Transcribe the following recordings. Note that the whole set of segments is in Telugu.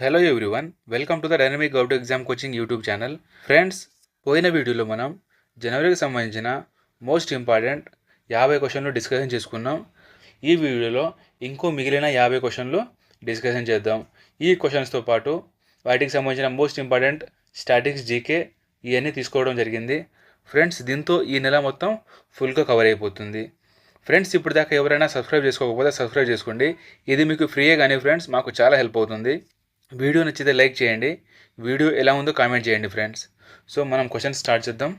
Hello everyone welcome to the dynamic govt exam coaching YouTube channel friends పోయిన వీడియోలో మనం జనవరికి సంబంధించిన మోస్ట్ ఇంపార్టెంట్ యాభై క్వశ్చన్లు డిస్కషన్ చేసుకున్నాం. ఈ వీడియోలో ఇంకో మిగిలిన యాభై క్వశ్చన్లు డిస్కషన్ చేద్దాం. ఈ క్వశ్చన్స్తో పాటు వాటికి సంబంధించిన మోస్ట్ ఇంపార్టెంట్ స్టాటిక్స్ జీకే ఇవన్నీ తీసుకోవడం జరిగింది. ఫ్రెండ్స్ దీంతో ఈ నెల మొత్తం ఫుల్గా కవర్ అయిపోతుంది. ఫ్రెండ్స్ ఇప్పుడు దాకా ఎవరైనా సబ్స్క్రైబ్ చేసుకోకపోతే సబ్స్క్రైబ్ చేసుకోండి. ఇది మీకు ఫ్రీయే కానీ ఫ్రెండ్స్ మాకు చాలా హెల్ప్ అవుతుంది. వీడియో నచ్చితే లైక్ చేయండి. వీడియో ఎలా ఉందో కామెంట్ చేయండి ఫ్రెండ్స్. సో మనం క్వశ్చన్ స్టార్ట్ చేద్దాం.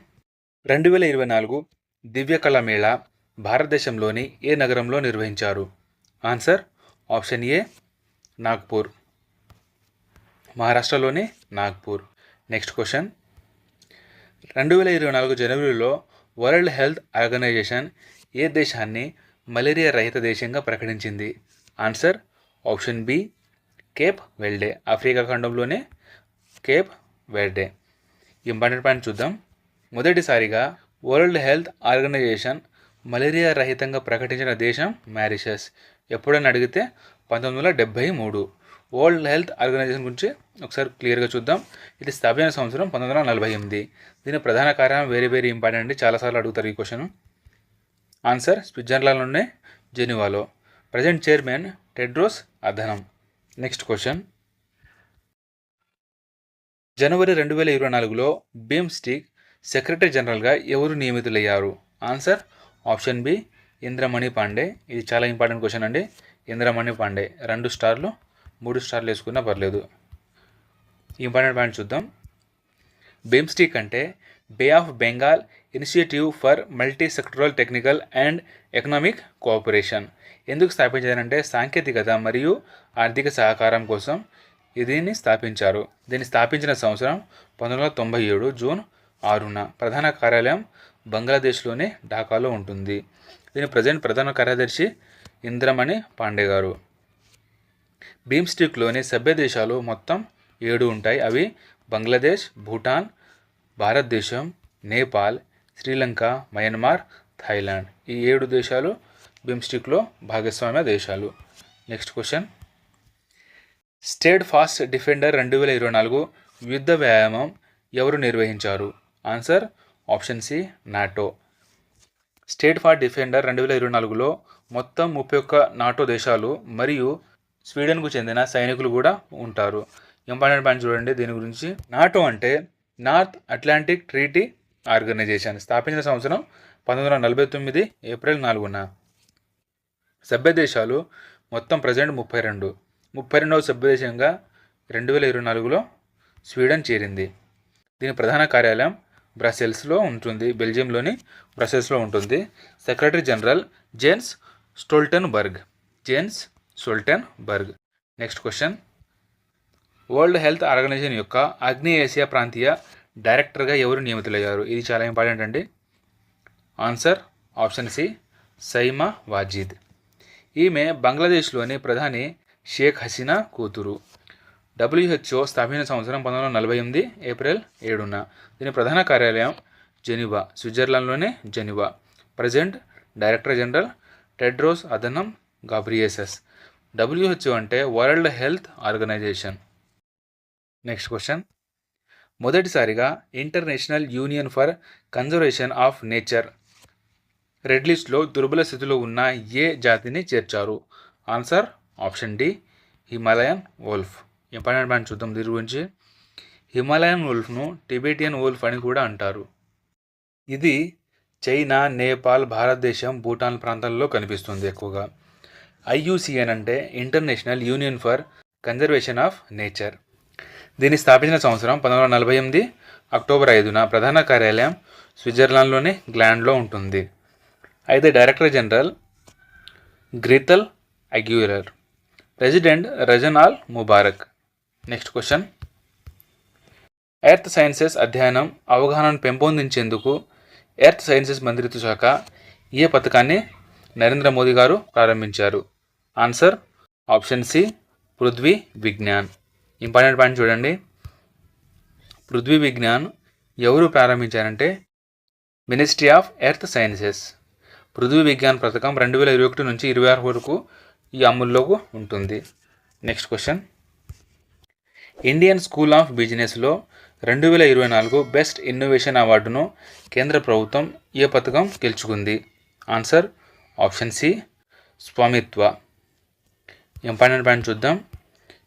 రెండు వేల ఇరవై నాలుగు దివ్యకళ మేళ మేళా భారతదేశంలోని ఏ నగరంలో నిర్వహించారు? Answer option A Nagpur. మహారాష్ట్రలోని నాగ్పూర్. Next question. రెండు వేల ఇరవై నాలుగు జనవరిలో వరల్డ్ హెల్త్ ఆర్గనైజేషన్ ఏ దేశాన్ని మలేరియా రహిత దేశంగా ప్రకటించింది? Answer option B Cape Verde Africa ఖండంలోనే Cape Verde. Important point చూద్దాం. మొదటిసారిగా వరల్డ్ హెల్త్ ఆర్గనైజేషన్ మలేరియా రహితంగా ప్రకటించిన దేశం మారిషస్. ఎప్పుడని అడిగితే పంతొమ్మిది వందల డెబ్భై మూడు. వరల్డ్ హెల్త్ ఆర్గనైజేషన్ గురించి ఒకసారి క్లియర్గా చూద్దాం. ఇది స్థాపన సంవత్సరం పంతొమ్మిది వందల నలభై ఎనిమిది. దీని ప్రధాన కారణం వేరే వేరే ఇంపార్టెంట్ అండి చాలాసార్లు అడుగుతారు ఈ క్వశ్చన్. ఆన్సర్ స్విట్జర్లాండ్లోనే జెనీవాలో. Present chairman Tedros Adhanom. Next question జనవరి రెండు వేల ఇరవై నాలుగులో బీమ్స్టిక్ సెక్రటరీ జనరల్గా ఎవరు నియమితులయ్యారు? Answer option B Indramani Pandey. ఇది చాలా ఇంపార్టెంట్ క్వశ్చన్ అండి. ఇంద్రమణి పాండే. రెండు స్టార్లు మూడు స్టార్లు వేసుకున్నా పర్లేదు. ఇంపార్టెంట్ పాయింట్ చూద్దాం. బీమ్స్టిక్ అంటే bay of Bengal initiative for multi sectoral technical and economic cooperation. ఎందుకు స్థాపించారంటే సాంకేతికత మరియు ఆర్థిక సహకారం కోసం దీన్ని స్థాపించారు. దీన్ని స్థాపించిన సంవత్సరం పంతొమ్మిది వందల తొంభై ఏడు జూన్ ఆరున ప్రధాన కార్యాలయం బంగ్లాదేశ్లోని ఢాకాలో ఉంటుంది. దీని ప్రజెంట్ ప్రధాన కార్యదర్శి ఇంద్రమణి పాండే గారు. బీమ్స్టిక్లోని సభ్య దేశాలు మొత్తం ఏడు ఉంటాయి. అవి బంగ్లాదేశ్ భూటాన్ భారతదేశం నేపాల్ శ్రీలంక మయన్మార్ థాయిలాండ్. ఈ ఏడు దేశాలు బిమ్స్టిక్లో భాగస్వామ్య దేశాలు. Next question. State fast defender రెండు వేల ఇరవై నాలుగు యుద్ధ వ్యాయామం ఎవరు నిర్వహించారు? Answer option C NATO. State fast defender రెండు వేల ఇరవై నాలుగులో మొత్తం ముప్పై ఒక్క నాటో దేశాలు మరియు స్వీడన్కు చెందిన సైనికులు కూడా ఉంటారు. ఇంపార్టెంట్ పాయింట్ చూడండి దీని గురించి. నాటో అంటే నార్త్ అట్లాంటిక్ ట్రీటీ ఆర్గనైజేషన్ స్థాపించిన సంవత్సరం పంతొమ్మిది వందల నలభై తొమ్మిది ఏప్రిల్ నాలుగున. సభ్య దేశాలు మొత్తం ప్రజెంట్ ముప్పై రెండు. ముప్పై రెండవ సభ్యదేశంగా రెండు వేల ఇరవై నాలుగులో స్వీడన్ చేరింది. దీని ప్రధాన కార్యాలయం బ్రసెల్స్లో ఉంటుంది. బెల్జియంలోని బ్రసెల్స్లో ఉంటుంది. Secretary general Jens Stoltenberg. Jens Stoltenberg. Next question. World health organisation యొక్క ఆగ్నేయ ఏషియా ప్రాంతీయ డైరెక్టర్గా ఎవరు నియమితులయ్యారు? ఇది చాలా ఇంపార్టెంట్ అండి. Answer option C Saima Wazed. ఈమె బంగ్లాదేశ్లోని ప్రధాని షేక్ హసీనా కూతురు. డబ్ల్యూహెచ్ఓ స్థాపించిన సంవత్సరం పంతొమ్మిది వందల నలభై ఎనిమిది ఏప్రిల్ ఏడున. దీని ప్రధాన కార్యాలయం Geneva స్విట్జర్లాండ్లోనే Geneva. Present director general Tedros Adhanom Ghebreyesus. WHO అంటే world health organisation. Next question. మొదటిసారిగా international union for conservation of nature. Red లిస్ట్లో దుర్బల స్థితిలో ఉన్న ఏ జాతిని చేర్చారు? Answer option D Himalayan wolf. Important point చూద్దాం దీని గురించి. హిమాలయన్ వోల్ఫ్ను టిబెటియన్ వోల్ఫ్ అని కూడా అంటారు. ఇది చైనా నేపాల్ భారతదేశం భూటాన్ ప్రాంతాల్లో కనిపిస్తుంది ఎక్కువగా. ఐయుసిఎన్ అంటే international union for conservation of nature. దీన్ని స్థాపించిన సంవత్సరం పంతొమ్మిది వందల నలభై ఎనిమిది అక్టోబర్ ఐదున ప్రధాన కార్యాలయం స్విట్జర్లాండ్లోని గ్లాండ్లో ఉంటుంది. అయితే director general Grethel Aguilar. President Razan Al Mubarak. Next question. Earth sciences అధ్యయనం అవగాహనను పెంపొందించేందుకు ఎర్త్ సైన్సెస్ మంత్రిత్వ శాఖ ఏ పథకాన్ని నరేంద్ర మోదీ గారు ప్రారంభించారు? Answer option C Prithvi Vigyan. Important point చూడండి. పృథ్వీ విజ్ఞాన్ ఎవరు ప్రారంభించారంటే ministry of earth sciences. Prithvi Vigyan పథకం రెండు వేల ఇరవై ఒకటి నుంచి ఇరవై ఆరు వరకు ఈ అమల్లోకి ఉంటుంది. Next question. Indian school of బిజినెస్లో రెండు వేల ఇరవై నాలుగు బెస్ట్ ఇన్నోవేషన్ అవార్డును కేంద్ర ప్రభుత్వం ఏ పథకం గెలుచుకుంది? Answer option C Svamitva. Important point చూద్దాం.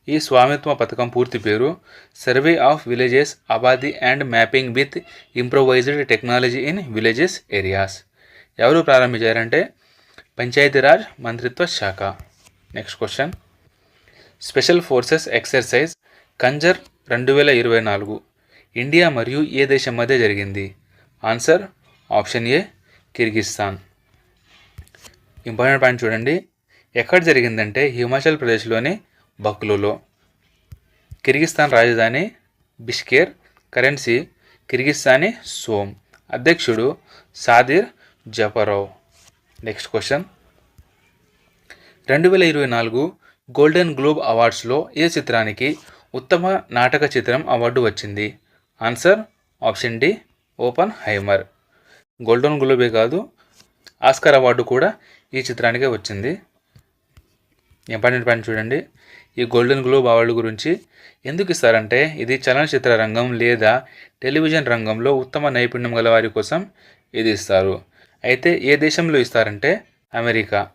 ఈ స్వామిత్వ పథకం పూర్తి పేరు survey of villages abadi and mapping with improvised technology in villages areas ఎవరు ప్రారంభించారంటే? పంచాయతీరాజ్ మంత్రిత్వ శాఖ. Next question special forces exercise Khanjar రెండు వేల ఇరవై నాలుగు. ఇండియా మరియు ఏ దేశం మధ్య జరిగింది? Answer option A Kyrgyzstan important point చూడండి. ఎక్కడ జరిగిందంటే హిమాచల్ ప్రదేశ్లోని బక్లులో. కిర్గిస్థాన్ రాజధాని బిష్కేర్ కరెన్సీ కిర్గిస్తానీ సోమ్. అధ్యక్షుడు సాదిర్ జపరోవ్. Next question. రెండు వేల ఇరవై నాలుగు గోల్డెన్ గ్లోబ్ అవార్డ్స్లో ఏ చిత్రానికి ఉత్తమ నాటక చిత్రం అవార్డు వచ్చింది? Answer option D Oppenheimer. Golden globe కాదు ఆస్కర్ అవార్డు కూడా ఈ చిత్రానికే వచ్చింది. ఇంపార్టెంట్ పాయింట్ చూడండి. ఈ గోల్డెన్ గ్లోబ్ అవార్డు గురించి ఎందుకు ఇస్తారంటే ఇది చలనచిత్ర రంగం లేదా టెలివిజన్ రంగంలో ఉత్తమ నైపుణ్యం గల వారి కోసం ఇది ఇస్తారు. అయితే ఏ దేశంలో ఇస్తారంటే అమెరికా.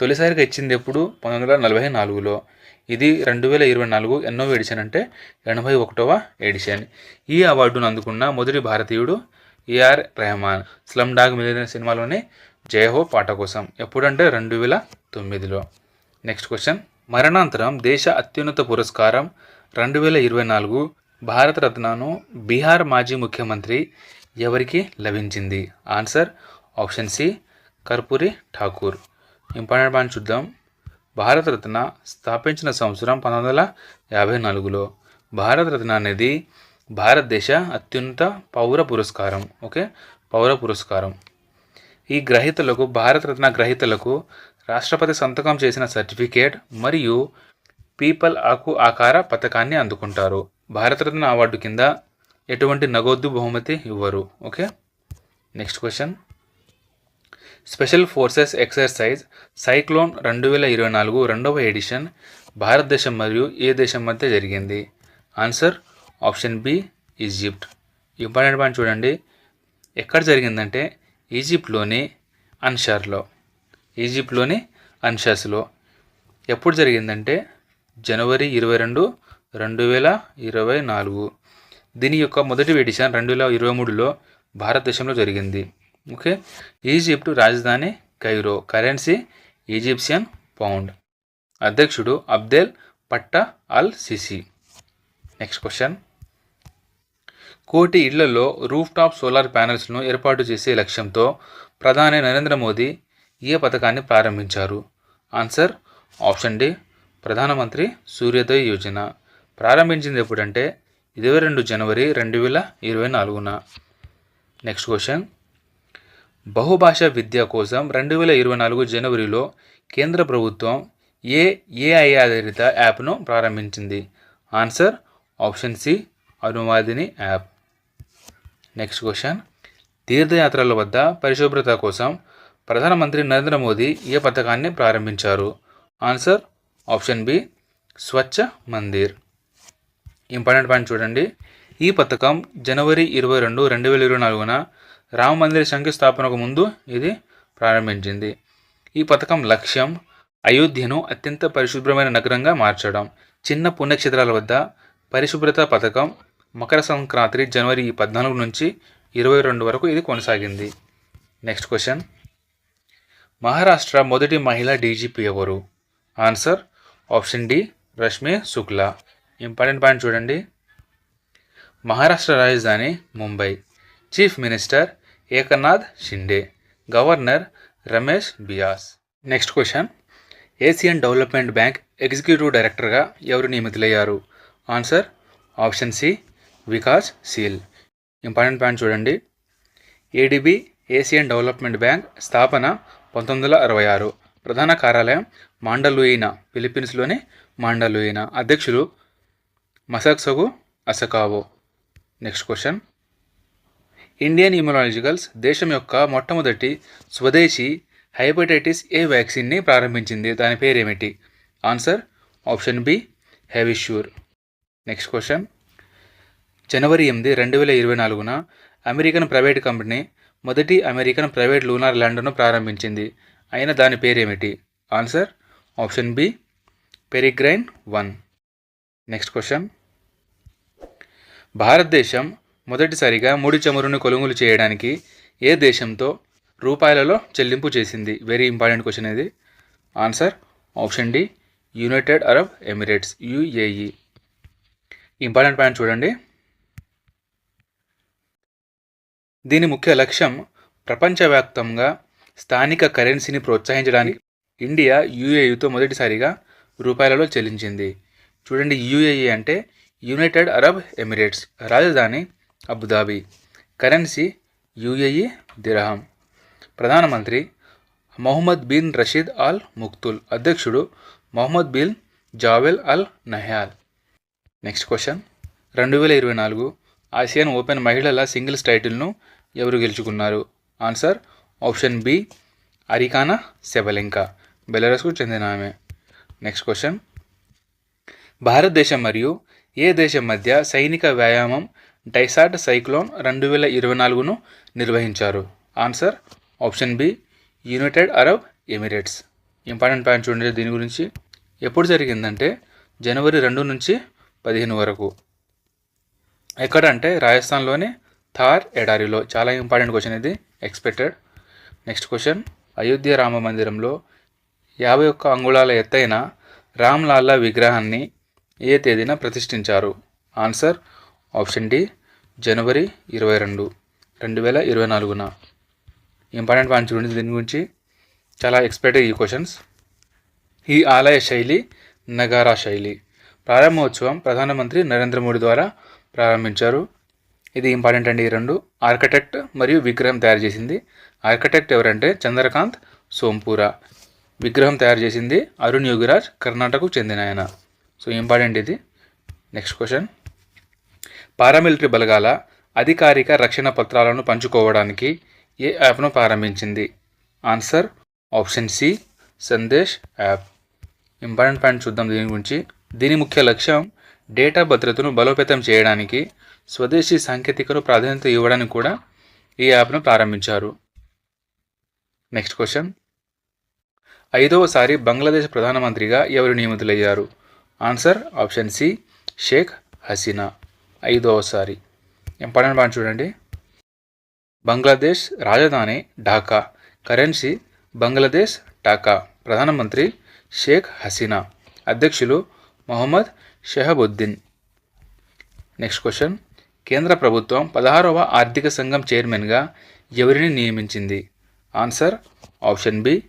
తొలిసారిగా ఇచ్చింది ఎప్పుడు? పంతొమ్మిది వందల నలభై నాలుగులో. ఇది రెండు వేల ఇరవై నాలుగు ఎన్నో ఎడిషన్ అంటే ఎనభై ఒకటవ ఎడిషన్. ఈ అవార్డును అందుకున్న మొదటి భారతీయుడు AR Rahman. Slum dog million సినిమాలోని జయహో పాట కోసం. ఎప్పుడంటే రెండు వేల తొమ్మిదిలో. Next question. మరణాంతరం దేశ అత్యున్నత పురస్కారం రెండు వేల ఇరవై నాలుగు భారతరత్నను బీహార్ మాజీ ముఖ్యమంత్రి ఎవరికి లభించింది? Answer option C Karpoori Thakur. Important point చూద్దాం. భారతరత్న స్థాపించిన సంవత్సరం పంతొమ్మిది వందల యాభై నాలుగులో. భారతరత్న అనేది భారతదేశ అత్యున్నత పౌర పురస్కారం. ఓకే? పౌర పురస్కారం. ఈ గ్రహీతలకు భారతరత్న గ్రహీతలకు రాష్ట్రపతి సంతకం చేసిన సర్టిఫికేట్ మరియు పీపల్ ఆకు ఆకార పథకాన్ని అందుకుంటారు. భారతరత్న అవార్డు కింద ఎటువంటి నగోద్దు బహుమతి ఇవ్వరు. Okay? Next question. Special forces exercise cyclone రెండు వేల ఇరవై నాలుగు రెండవ ఎడిషన్ భారతదేశం మరియు ఏ దేశం మధ్య జరిగింది? Answer option B Egypt. Important point చూడండి. ఎక్కడ జరిగిందంటే ఈజిప్ట్లోని అన్షార్లో. ఈజిప్ట్లోని అన్షాస్లో. ఎప్పుడు జరిగిందంటే జనవరి ఇరవై రెండు రెండు వేల ఇరవై నాలుగు. దీని యొక్క మొదటి ఎడిషన్ రెండు వేల ఇరవై మూడులో భారతదేశంలో జరిగింది. ఓకే? ఈజిప్ట్ రాజధాని కైరో కరెన్సీ ఈజిప్షియన్ పౌండ్. అధ్యక్షుడు Abdel Fattah al Sisi next question. కోటి ఇళ్ళలో రూఫ్ టాప్ సోలార్ ప్యానెల్స్ను ఏర్పాటు చేసే లక్ష్యంతో ప్రధాని నరేంద్ర మోదీ ఏ పథకాన్ని ప్రారంభించారు? ఆన్సర్ ఆప్షన్ డి ప్రధానమంత్రి సూర్యోదయ యోజన. ప్రారంభించింది ఎప్పుడంటే ఇరవై రెండు జనవరి రెండు వేల ఇరవై నాలుగున. నెక్స్ట్ క్వశ్చన్ బహుభాషా విద్య కోసం రెండు వేల ఇరవై నాలుగు జనవరిలో కేంద్ర ప్రభుత్వం ఏ ఏఐ ఆధారిత యాప్ను ప్రారంభించింది? Answer option C Anuvadini app. Next question తీర్థయాత్రల వద్ద పరిశుభ్రత కోసం ప్రధానమంత్రి నరేంద్ర మోదీ ఏ పథకాన్ని ప్రారంభించారు. Answer option B Swachh Mandir. Important point చూడండి. ఈ పథకం జనవరి ఇరవై రెండు రెండు వేల ఇరవై నాలుగున రామ మందిర శంకుస్థాపనకు ముందు ఇది ప్రారంభించింది. ఈ పథకం లక్ష్యం అయోధ్యను అత్యంత పరిశుభ్రమైన నగరంగా మార్చడం. చిన్న పుణ్యక్షేత్రాల వద్ద పరిశుభ్రత పథకం మకర సంక్రాంతి జనవరి పద్నాలుగు నుంచి ఇరవై రెండు వరకు ఇది కొనసాగింది. Next question. మహారాష్ట్ర మొదటి మహిళా డీజీపీ ఎవరు? Answer option D Rashmi Shukla. Important point చూడండి. మహారాష్ట్ర రాజధాని Mumbai. Chief minister Eknath Shinde. Governor Ramesh Bais. Next question. Asian development bank executive డైరెక్టర్గా ఎవరు నియమితులయ్యారు? Answer option C Vikas Sheel. Important point చూడండి. ఏడిబి ఏసియన్ డెవలప్మెంట్ బ్యాంక్ స్థాపన పంతొమ్మిది వందల అరవై ఆరు ప్రధాన కార్యాలయం మాండలుయినా ఫిలిప్పీన్స్లోని మాండలుయినా అధ్యక్షులు Masatsugu Asakawa. Next question. Indian immunologicals దేశం యొక్క మొట్టమొదటి స్వదేశీ హెపటైటిస్ ఏ వ్యాక్సిన్ని ప్రారంభించింది? దాని పేరేమిటి? Answer option B Havisure. Next question. జనవరి ఎనిమిది రెండు వేల ఇరవై నాలుగున అమెరికన్ ప్రైవేట్ కంపెనీ మొదటి అమెరికన్ ప్రైవేట్ లూనార్ ల్యాండర్ను ప్రారంభించింది. అయిన దాని పేరేమిటి? Answer option B Peregrine one. Next question. భారతదేశం మొదటిసారిగా ముడి చమురును కొనుగోలు చేయడానికి ఏ దేశంతో రూపాయలలో చెల్లింపు చేసింది? వెరీ ఇంపార్టెంట్ క్వశ్చన్ ఇది. Answer option D United Arab Emirates UAE. Important point చూడండి. దీని ముఖ్య లక్ష్యం ప్రపంచవ్యాప్తంగా స్థానిక కరెన్సీని ప్రోత్సహించడానికి ఇండియా యూఏఈతో మొదటిసారిగా రూపాయలలో చెల్లించింది. చూడండి యుఏఈ అంటే యునైటెడ్ అరబ్ ఎమిరేట్స్ రాజధాని Abu Dhabi. Currency UAE dirham. ప్రధానమంత్రి Mohammed bin Rashid Al Maktoum అధ్యక్షుడు Mohammed bin Zayed Al Nahyan. Next question. రెండు వేల ఇరవై నాలుగు ఆసియన్ ఓపెన్ మహిళల సింగిల్స్ టైటిల్ను ఎవరు గెలుచుకున్నారు? Answer option B Aryna Sabalenka బెలరస్కు చెందిన ఆమె. Next question. భారతదేశం మరియు ఏ దేశం మధ్య సైనిక వ్యాయామం డైసాట్ సైక్లోన్ రెండు వేల ఇరవై నాలుగును నిర్వహించారు? Answer option B United Arab Emirates. Important point చూడండి దీని గురించి. ఎప్పుడు జరిగిందంటే జనవరి రెండు నుంచి పదిహేను వరకు. ఎక్కడంటే రాజస్థాన్లోని థార్ ఎడారిలో చాలా ఇంపార్టెంట్ క్వశ్చన్ ఇది. Expected next question Ayodhya Rama మందిరంలో యాభై ఒక్క అంగుళాల ఎత్తైన రామ్లాల్లా విగ్రహాన్ని ఏ తేదీన ప్రతిష్ఠించారు? ఆన్సర్ ఆప్షన్ డి జనవరి ఇరవై రెండు రెండు వేల ఇరవై నాలుగున. ఇంపార్టెంట్ పాయింట్స్ గురించి దీని గురించి చాలా ఎక్స్పెక్టెడ్ ఈ క్వశ్చన్స్ ఈ ఆలయ శైలి నగారా శైలి. ప్రారంభోత్సవం ప్రధానమంత్రి నరేంద్ర మోడీ ద్వారా ప్రారంభించారు. ఇది ఇంపార్టెంట్ అండి ఈ రెండు. ఆర్కిటెక్ట్ మరియు విగ్రహం తయారు చేసింది. ఆర్కిటెక్ట్ ఎవరంటే చంద్రకాంత్ సోంపూరా. విగ్రహం తయారు చేసింది అరుణ్ యోగిరాజ్ కర్ణాటకకు చెందిన ఆయన. సో ఇంపార్టెంట్ ఇది. నెక్స్ట్ క్వశ్చన్ పారామిలిటరీ బలగాల అధికారిక రక్షణ పత్రాలను పంచుకోవడానికి ఏ యాప్ను ప్రారంభించింది? Answer option C Sandesh app important point చూద్దాం దీని గురించి. దీని ముఖ్య లక్ష్యం డేటా భద్రతను బలోపేతం చేయడానికి స్వదేశీ సాంకేతికలు ప్రాధాన్యత ఇవ్వడానికి కూడా ఈ యాప్ను ప్రారంభించారు. నెక్స్ట్ క్వశ్చన్ ఐదవసారి బంగ్లాదేశ్ ప్రధానమంత్రిగా ఎవరు నియమితులయ్యారు? Answer option C Sheikh Hasina ఐదవసారి. Important point చూడండి. బంగ్లాదేశ్ రాజధాని ఢాకా. కరెన్సీ బంగ్లాదేశ్ ఢాకా. ప్రధానమంత్రి షేక్ హసీనా అధ్యక్షులు మొహమ్మద్ షెహబుద్దీన్. నెక్స్ట్ క్వశ్చన్ కేంద్ర ప్రభుత్వం పదహారవ ఆర్థిక సంఘం చైర్మన్గా ఎవరిని నియమించింది? Answer option B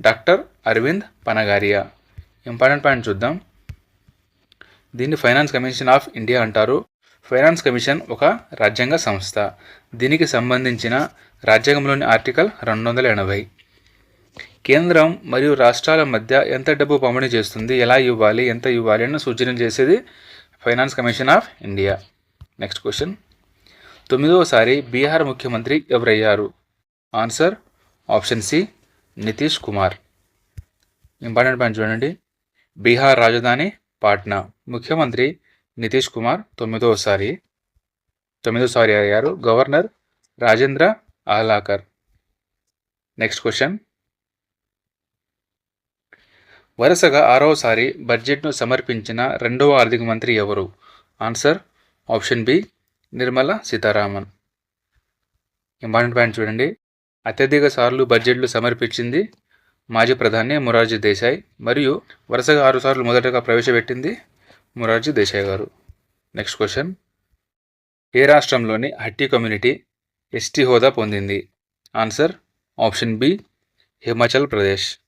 doctor Arvind Panagariya. Important point చూద్దాం. దీన్ని ఫైనాన్స్ కమిషన్ ఆఫ్ ఇండియా అంటారు. ఫైనాన్స్ కమిషన్ ఒక రాజ్యాంగ సంస్థ. దీనికి సంబంధించిన రాజ్యాంగంలోని ఆర్టికల్ రెండు వందల ఎనభై. కేంద్రం మరియు రాష్ట్రాల మధ్య ఎంత డబ్బు పంపిణీ చేస్తుంది? ఎలా ఇవ్వాలి? ఎంత ఇవ్వాలి? అని సూచన చేసేది finance commission of India. Next question తొమ్మిదవసారి Bihar ముఖ్యమంత్రి ఎవరయ్యారు? Answer option C Nitish Kumar. Important point చూడండి. బీహార్ రాజధాని పాట్నా. ముఖ్యమంత్రి నితీష్ కుమార్ తొమ్మిదవసారి తొమ్మిదోసారి అయ్యారు governor Rajendra Arlekar next question వరుసగా ఆరవసారి బడ్జెట్ను సమర్పించిన రెండవ ఆర్థిక మంత్రి ఎవరు? Answer option B Nirmala Sitharaman. Important point చూడండి. అత్యధిక సార్లు బడ్జెట్లు సమర్పించింది మాజీ ప్రధాని మొరార్జీ దేశాయ్ మరియు వరుసగా ఆరు సార్లు మొదటగా ప్రవేశపెట్టింది మొరార్జీ దేశాయ్ గారు. నెక్స్ట్ క్వశ్చన్ ఏ రాష్ట్రంలోని హట్టి కమ్యూనిటీ ఎస్టీ హోదా పొందింది? Answer option B Himachal Pradesh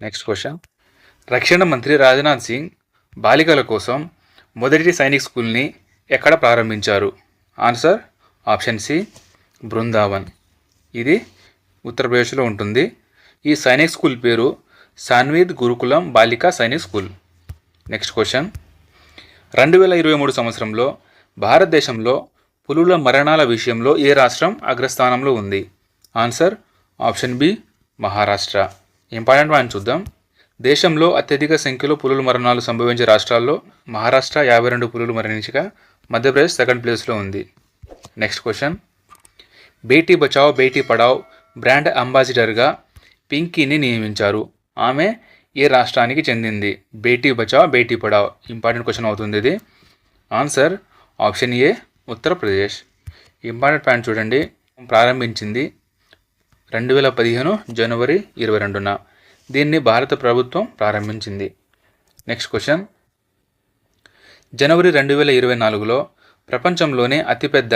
next question రక్షణ మంత్రి రాజ్నాథ్ సింగ్ బాలికల కోసం మొదటి సైనిక్ స్కూల్ని ఎక్కడ ప్రారంభించారు? Answer option C Vrindavan. ఇది ఉత్తరప్రదేశ్లో ఉంటుంది. ఈ సైనిక్ స్కూల్ పేరు Samvid Gurukulam Balika Sainik school. Next question. రెండు వేల ఇరవై మూడు సంవత్సరంలో భారతదేశంలో పులుల మరణాల విషయంలో ఏ రాష్ట్రం అగ్రస్థానంలో ఉంది? Answer option B Maharashtra. Important point చూద్దాం. దేశంలో అత్యధిక సంఖ్యలో పులుల మరణాలు సంభవించే రాష్ట్రాల్లో మహారాష్ట్ర యాభై రెండు పులులు మరణించగా మధ్యప్రదేశ్ సెకండ్ ప్లేస్లో ఉంది. Next question. Beti Bachao Beti Padhao brand అంబాసిడర్గా పింకీని నియమించారు. ఆమె ఏ రాష్ట్రానికి చెందింది? బేటీ బచావ్ బేటీ పడావ్ ఇంపార్టెంట్ క్వశ్చన్ అవుతుంది ఇది. Answer option A Uttar Pradesh. Important point చూడండి. ప్రారంభించింది రెండు వేల పదిహేను జనవరి ఇరవై రెండున. దీన్ని భారత ప్రభుత్వం ప్రారంభించింది. Next question. జనవరి రెండు వేల ఇరవై నాలుగులో ప్రపంచంలోనే అతిపెద్ద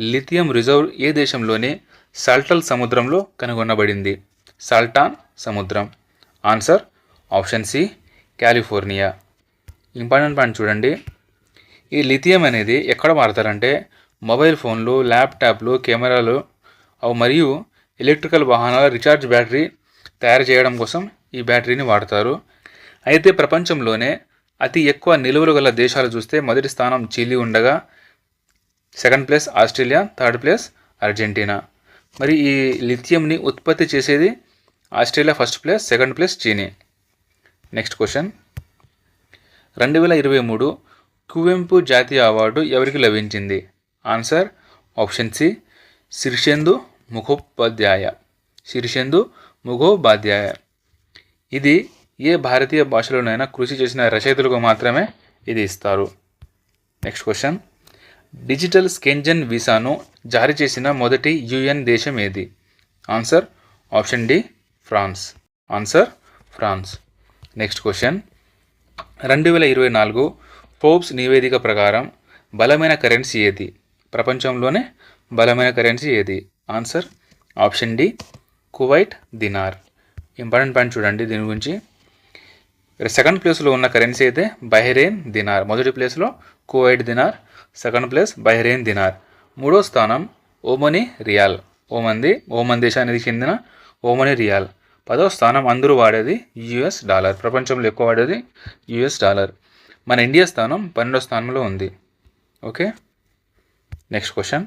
లిథియం రిజర్వ్ ఏ దేశంలోనే సాల్టల్ సముద్రంలో కనుగొనబడింది. సాల్టాన్ సముద్రం. Answer option C California. Important point చూడండి. ఈ లిథియం అనేది ఎక్కడ వాడతారంటే మొబైల్ ఫోన్లు ల్యాప్టాప్లు కెమెరాలు అవి మరియు ఎలక్ట్రికల్ వాహనాల రీఛార్జ్ బ్యాటరీ తయారు చేయడం కోసం ఈ బ్యాటరీని వాడతారు. అయితే ప్రపంచంలోనే అతి ఎక్కువ నిలువలు గల దేశాలు చూస్తే మొదటి స్థానం చిలీ ఉండగా second place Australia third place Argentina. మరి ఈ లిథియంని ఉత్పత్తి చేసేది Australia first place second place China. Next question. రెండు వేల ఇరవై మూడు కువెంపు జాతీయ అవార్డు ఎవరికి లభించింది? Answer option C Shirshendu Mukhopadhyay. Shirshendu Mukhopadhyay. ఇది ఏ భారతీయ భాషలోనైనా కృషి చేసిన రచయితలకు మాత్రమే ఇది ఇస్తారు. నెక్స్ట్ క్వశ్చన్ డిజిటల్ స్కెంజన్ వీసాను జారీ చేసిన మొదటి యుఎన్ దేశం ఏది? Answer option D France answer France next question రెండు వేల ఇరవై నాలుగు ఫోర్బ్స్ నివేదిక ప్రకారం బలమైన కరెన్సీ ఏది? ప్రపంచంలోనే బలమైన కరెన్సీ ఏది? Answer option D Kuwait dinar important point చూడండి దీని గురించి. సెకండ్ ప్లేస్లో ఉన్న కరెన్సీ అయితే బహ్రెయిన్ దినార్ మొదటి ప్లేస్లో Kuwait dinar second place Bahrain dinar మూడో స్థానం ఓమని రియాల్ ఓమంది ఓమన్ దేశానికి చెందిన ఓమని రియాల్ పదో స్థానం అందరూ వాడేది యుఎస్ డాలర్ ప్రపంచంలో ఎక్కువ వాడేది యుఎస్ డాలర్ మన ఇండియా స్థానం పన్నెండో స్థానంలో ఉంది. ఓకే నెక్స్ట్ క్వశ్చన్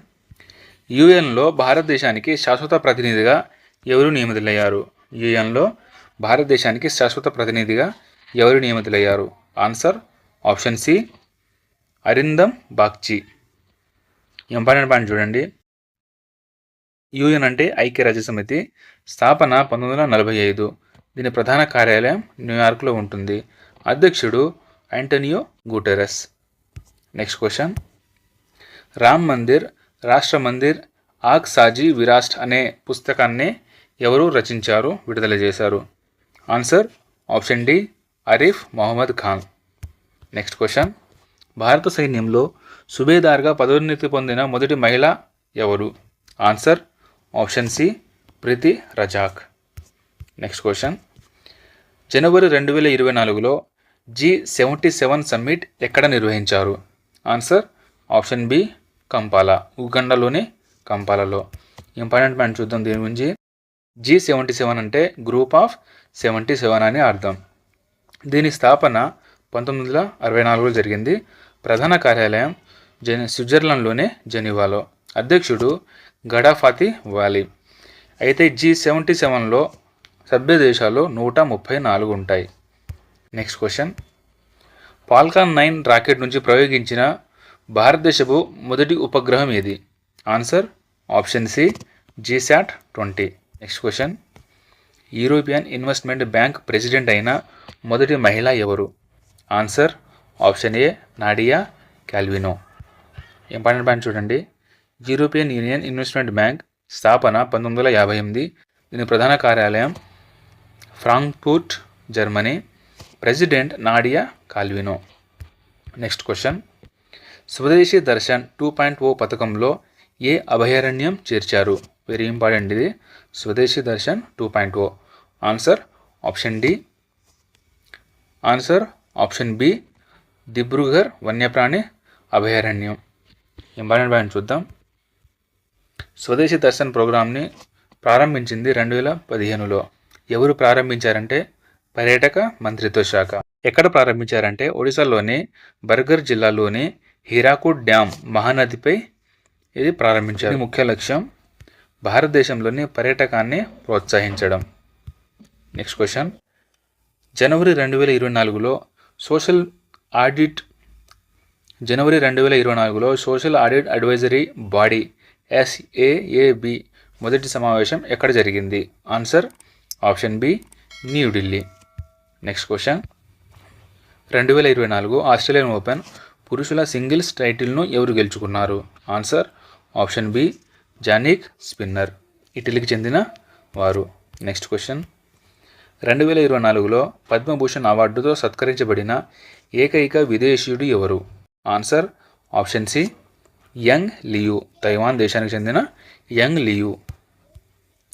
యుఎన్లో భారతదేశానికి శాశ్వత ప్రతినిధిగా ఎవరు నియమితులయ్యారు? యుఎన్లో భారతదేశానికి శాశ్వత ప్రతినిధిగా ఎవరు నియమితులయ్యారు? Answer option C Arindam Bagchi. Important point చూడండి. యుఎన్ అంటే ఐక్యరాజ్య సమితి స్థాపన పంతొమ్మిది వందల నలభై ఐదు. దీని ప్రధాన కార్యాలయం న్యూయార్క్లో ఉంటుంది. అధ్యక్షుడు Antonio Guterres next question Ram Mandir Rashtra Mandir ఆక్ సాజీ విరాస్ట్ అనే పుస్తకాన్ని ఎవరు రచించారు? విడుదల చేశారు. Answer option D Arif Mohammad Khan. Next question భారత సైన్యంలో సుబేదార్గా పదోన్నతి పొందిన మొదటి మహిళ ఎవరు? Answer option C Preeti Rajak. Next question జనవరి రెండు వేల ఇరవై నాలుగులో జీ సెవెంటీ సెవెన్ సమ్మిట్ ఎక్కడ నిర్వహించారు? ఆన్సర్ ఆప్షన్ బి కంపాలా ఉగండలోని కంపాలలో. ఇంపార్టెంట్ పాయింట్ చూద్దాం దీని గురించి. జీ సెవెంటీ సెవెన్ అంటే గ్రూప్ ఆఫ్ సెవెంటీ సెవెన్ అని అర్థం. దీని స్థాపన పంతొమ్మిది వందల అరవై నాలుగులో జరిగింది. ప్రధాన కార్యాలయం జెన్ స్విట్జర్లాండ్లోనే జెనీవాలో. అధ్యక్షుడు గడాఫాతి వాలీ అయితే జీ సెవెంటీ సెవెన్లో సభ్య దేశాలు నూట ముప్పై నాలుగు ఉంటాయి. Next question. Falcon nine rocket నుంచి ప్రయోగించిన భారతదేశపు మొదటి ఉపగ్రహం ఏది? Answer option C GSAT twenty. Next question. European investment bank president అయిన మొదటి మహిళ ఎవరు? Answer option A Nadia Calvino important point చూడండి. యూరోపియన్ యూనియన్ ఇన్వెస్ట్మెంట్ బ్యాంక్ స్థాపన పంతొమ్మిది వందల యాభై ఎనిమిది. దీని ప్రధాన కార్యాలయం Frankfurt Germany. President Nadia Calvino. Next question. Swadeshi Darshan two point ఓ పథకంలో ఏ అభయారణ్యం చేర్చారు? వెరీ ఇంపార్టెంట్ ఇది. Swadesh Darshan two point O answer option D answer option B Dibrugarh వన్యప్రాణి అభయారణ్యం ఇంపార్టెంట్ పాయింట్ చూద్దాం. స్వదేశీ దర్శన్ ప్రోగ్రామ్ని ప్రారంభించింది రెండు వేల పదిహేనులో. ఎవరు ప్రారంభించారంటే? పర్యాటక మంత్రిత్వ శాఖ. ఎక్కడ ప్రారంభించారంటే? ఒడిశాలోని బర్గర్ జిల్లాలోని హీరాకుడ్ డ్యామ్ మహానదిపై ఇది ప్రారంభించారు. ముఖ్య లక్ష్యం. భారతదేశంలోని పర్యాటకాన్ని ప్రోత్సహించడం. నెక్స్ట్ క్వశ్చన్ జనవరి రెండు వేల ఇరవై నాలుగులో సోషల్ ఆడిట్ జనవరి రెండు వేల ఇరవై నాలుగులో social audit advisory body SAAB మొదటి సమావేశం ఎక్కడ జరిగింది? Answer option B New Delhi next question రెండు వేల ఇరవై నాలుగు ఆస్ట్రేలియన్ ఓపెన్ పురుషుల సింగిల్స్ టైటిల్ను ఎవరు గెలుచుకున్నారు? Answer option B Jannik Sinner. ఇటలీకి చెందిన వారు. Next question. రెండు వేల ఇరవై నాలుగులో పద్మభూషణ్ అవార్డుతో సత్కరించబడిన ఏకైక విదేశీయుడు ఎవరు? Answer option C Yang Liu Taiwan దేశానికి చెందిన Yang Liu.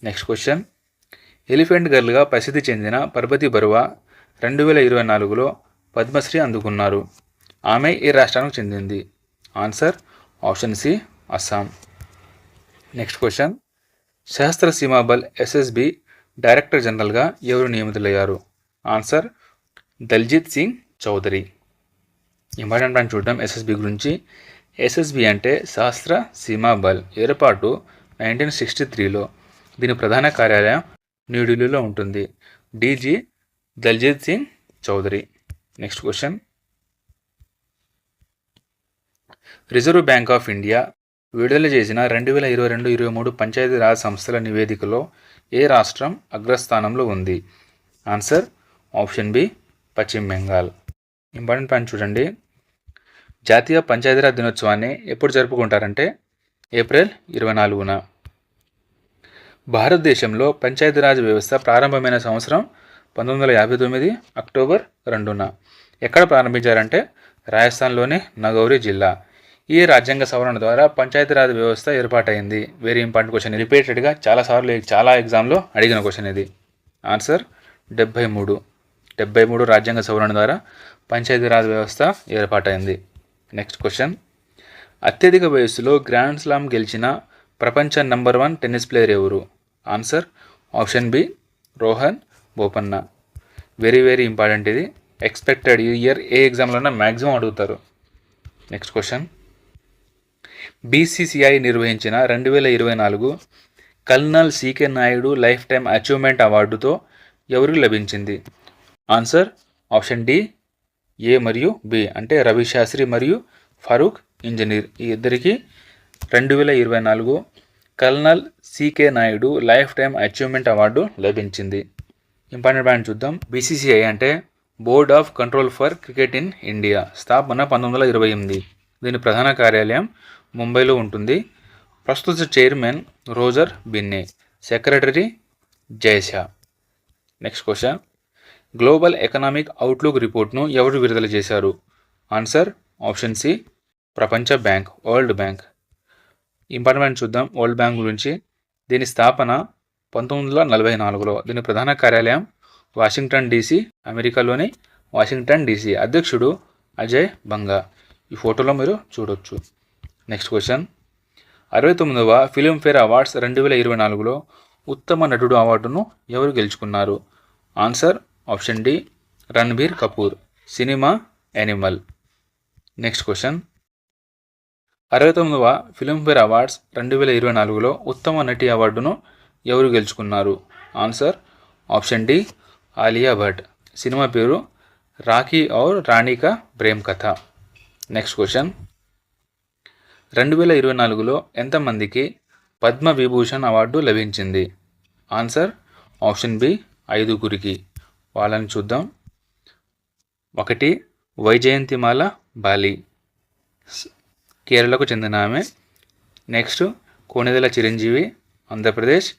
Next question. Elephant గర్ల్గా ప్రసిద్ధి చెందిన పర్వతి బరువా రెండు వేల ఇరవై నాలుగులో పద్మశ్రీ అందుకున్నారు. ఆమె ఏ రాష్ట్రానికి చెందింది? Answer option C Assam. Next question Sashastra Seema Bal SSB director జనరల్గా ఎవరు నియమితులయ్యారు? ఆన్సర్ దల్జిత్ సింగ్ చౌదరి. ఇంపార్టెంట్ అని చూద్దాం ఎస్ఎస్బి గురించి. ఎస్ఎస్బి అంటే సహస్ర సీమాబల్ ఏర్పాటు నైన్టీన్ సిక్స్టీ త్రీలో దీని ప్రధాన కార్యాలయం న్యూఢిల్లీలో ఉంటుంది. DG Daljit Singh Chaudhary. Next question reserve bank of India విడుదల చేసిన రెండు వేల ఇరవై రెండు ఇరవై మూడు పంచాయతీరాజ్ సంస్థల నివేదికలో ఏ రాష్ట్రం అగ్రస్థానంలో ఉంది? ఆన్సర్ ఆప్షన్ బి పశ్చిమ బెంగాల్. ఇంపార్టెంట్ పాయింట్ చూడండి. జాతీయ పంచాయతీరాజ్ దినోత్సవాన్ని ఎప్పుడు జరుపుకుంటారంటే ఏప్రిల్ ఇరవై నాలుగున. భారతదేశంలో పంచాయతీరాజ్ వ్యవస్థ ప్రారంభమైన సంవత్సరం పంతొమ్మిది వందల యాభై తొమ్మిది అక్టోబర్ రెండున. ఎక్కడ ప్రారంభించారంటే రాజస్థాన్లోని నగౌరి జిల్లా. ఈ రాజ్యాంగ సవరణ ద్వారా పంచాయతీరాజ్ వ్యవస్థ ఏర్పాటైంది. వెరీ ఇంపార్టెంట్ క్వశ్చన్ రిపీటెడ్గా చాలాసార్లు చాలా ఎగ్జామ్లో అడిగిన క్వశ్చన్ ఇది. ఆన్సర్ డెబ్బై మూడు. డెబ్బై మూడు రాజ్యాంగ సవరణ ద్వారా పంచాయతీరాజ్ వ్యవస్థ ఏర్పాటైంది. నెక్స్ట్ క్వశ్చన్ అత్యధిక వయస్సులో గ్రాండ్ స్లామ్ గెలిచిన ప్రపంచ నంబర్ వన్ టెన్నిస్ ప్లేయర్ ఎవరు? Answer option B Rohan Bopanna. Very very important ఇది. ఎక్స్పెక్టెడ్ ఈ ఇయర్ ఏ ఎగ్జామ్లోనే మ్యాక్సిమం అడుగుతారు. నెక్స్ట్ క్వశ్చన్ బీసీసీఐ నిర్వహించిన రెండు వేల ఇరవై నాలుగు colonel CK Naidu lifetime achievement అవార్డుతో ఎవరికి లభించింది? ఆన్సర్ ఆప్షన్ డి ఏ మరియు బి అంటే రవి శాస్త్రి మరియు ఫరూక్ ఇంజనీర్. ఈ ఇద్దరికి రెండు వేల ఇరవై నాలుగు colonel CK Naidu lifetime achievement award లభించింది. ఇంపార్టెంట్ పాయింట్ చూద్దాం. బీసీసీఐ అంటే board of control for cricket in India స్థాపన పంతొమ్మిది వందల ఇరవై ఎనిమిది. దీని ప్రధాన కార్యాలయం ముంబైలో ఉంటుంది. ప్రస్తుత chairman Roger Binny secretary Jay Shah next question. Global economic outlook రిపోర్ట్ను ఎవరు విడుదల చేశారు? ఆన్సర్ ఆప్షన్ సి ప్రపంచ బ్యాంక్ వరల్డ్ బ్యాంక్. ఇంపార్టెంట్ చూద్దాం వరల్డ్ బ్యాంక్ గురించి. దీని స్థాపన పంతొమ్మిది వందల నలభై నాలుగులో దీని ప్రధాన కార్యాలయం వాషింగ్టన్ డీసీ అమెరికాలోని వాషింగ్టన్ డీసీ అధ్యక్షుడు అజయ్ బంగా. ఈ ఫోటోలో మీరు చూడొచ్చు. నెక్స్ట్ క్వశ్చన్ అరవై తొమ్మిదవ ఫిలింఫేర్ అవార్డ్స్ రెండు వేల ఇరవై నాలుగులో ఉత్తమ నటుడు అవార్డును ఎవరు గెలుచుకున్నారు? Answer option D Ranbir Kapoor cinema Animal next question అరవై తొమ్మిదవ ఫిలింఫేర్ అవార్డ్స్ రెండు వేల ఇరవై నాలుగులో ఉత్తమ నటి అవార్డును ఎవరు గెలుచుకున్నారు? Answer option D Alia Bhatt cinema పేరు రాఖీ ఔర్ రాణిక ప్రేమ్ కథ. నెక్స్ట్ క్వశ్చన్ రెండు వేల ఇరవై నాలుగులో ఎంతమందికి పద్మ విభూషణ్ అవార్డు లభించింది? ఆన్సర్ ఆప్షన్ బి ఐదుగురికి. వాళ్ళని చూద్దాం. ఒకటి వైజయంతిమాల బాలి. కేరళకు చెందిన ఆమె. Next Konidela Chiranjeevi Andhra Pradesh.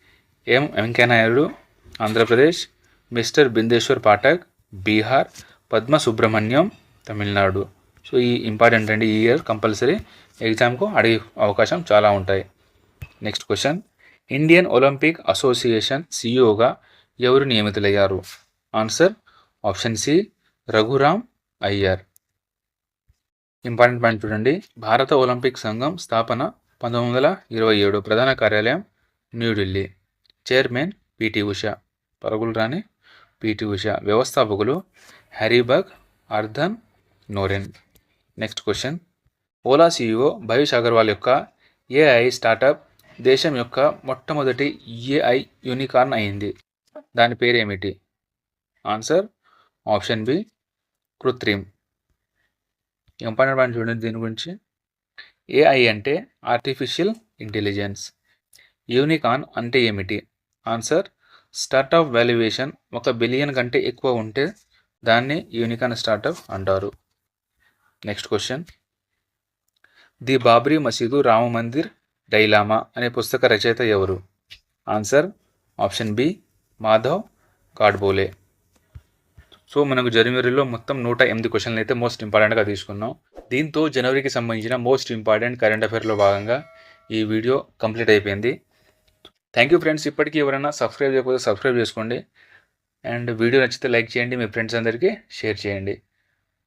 M Venkaiah Naidu Andhra Pradesh. Mister Bindeshwar Pathak Bihar. Padma Subrahmanyam Tamil Nadu. So ఈ ఇంపార్టెంట్ అండి ఈ ఇయర్ కంపల్సరీ. ఎగ్జామ్కు అడిగే అవకాశం చాలా ఉంటాయి. Next question. Indian Olympic Association సిఇఓగా ఎవరు నియమితులయ్యారు? Answer option C Raghuram Iyer. Important point చూడండి. భారత ఒలింపిక్ సంఘం స్థాపన పంతొమ్మిది వందల ఇరవై ఏడు ప్రధాన కార్యాలయం న్యూఢిల్లీ. Chairman PT Usha. పరుగులు రాని పిటి ఉష. వ్యవస్థాపకులు హరిబగ్ అర్ధన్ నోరెన్. Next question. Ola CEO Bhavish Agarwal యొక్క ఏఐ స్టార్టప్ దేశం యొక్క మొట్టమొదటి ఏఐ యూనికార్న్ అయింది. దాని పేరు ఏమిటి answer option B Krutrim. Important point చూడండి దీని గురించి. ఏఐ అంటే ఆర్టిఫిషియల్ ఇంటెలిజెన్స్. యూనికాన్ అంటే ఏమిటి? ఆన్సర్ స్టార్టప్ వాల్యుయేషన్ ఒక బిలియన్ కంటే ఎక్కువ ఉంటే దాన్ని యూనికాన్ స్టార్టప్ అంటారు. Next question. The Babri Masjid Rama Mandir dilemma అనే పుస్తక రచయిత ఎవరు? Answer option B Madhav Godbole so మనకు జనవరిలో మొత్తం నూట ఎనిమిది క్వశ్చన్లు అయితే మోస్ట్ ఇంపార్టెంట్గా తీసుకున్నాం. దీంతో జనవరికి సంబంధించిన మోస్ట్ ఇంపార్టెంట్ కరెంట్ అఫైర్లో భాగంగా ఈ వీడియో కంప్లీట్ అయిపోయింది. థ్యాంక్ యూ ఫ్రెండ్స్ ఇప్పటికీ ఎవరైనా సబ్స్క్రైబ్ చేయకపోతే సబ్స్క్రైబ్ చేసుకోండి. అండ్ వీడియో నచ్చితే లైక్ చేయండి. మీ ఫ్రెండ్స్ అందరికీ షేర్ చేయండి.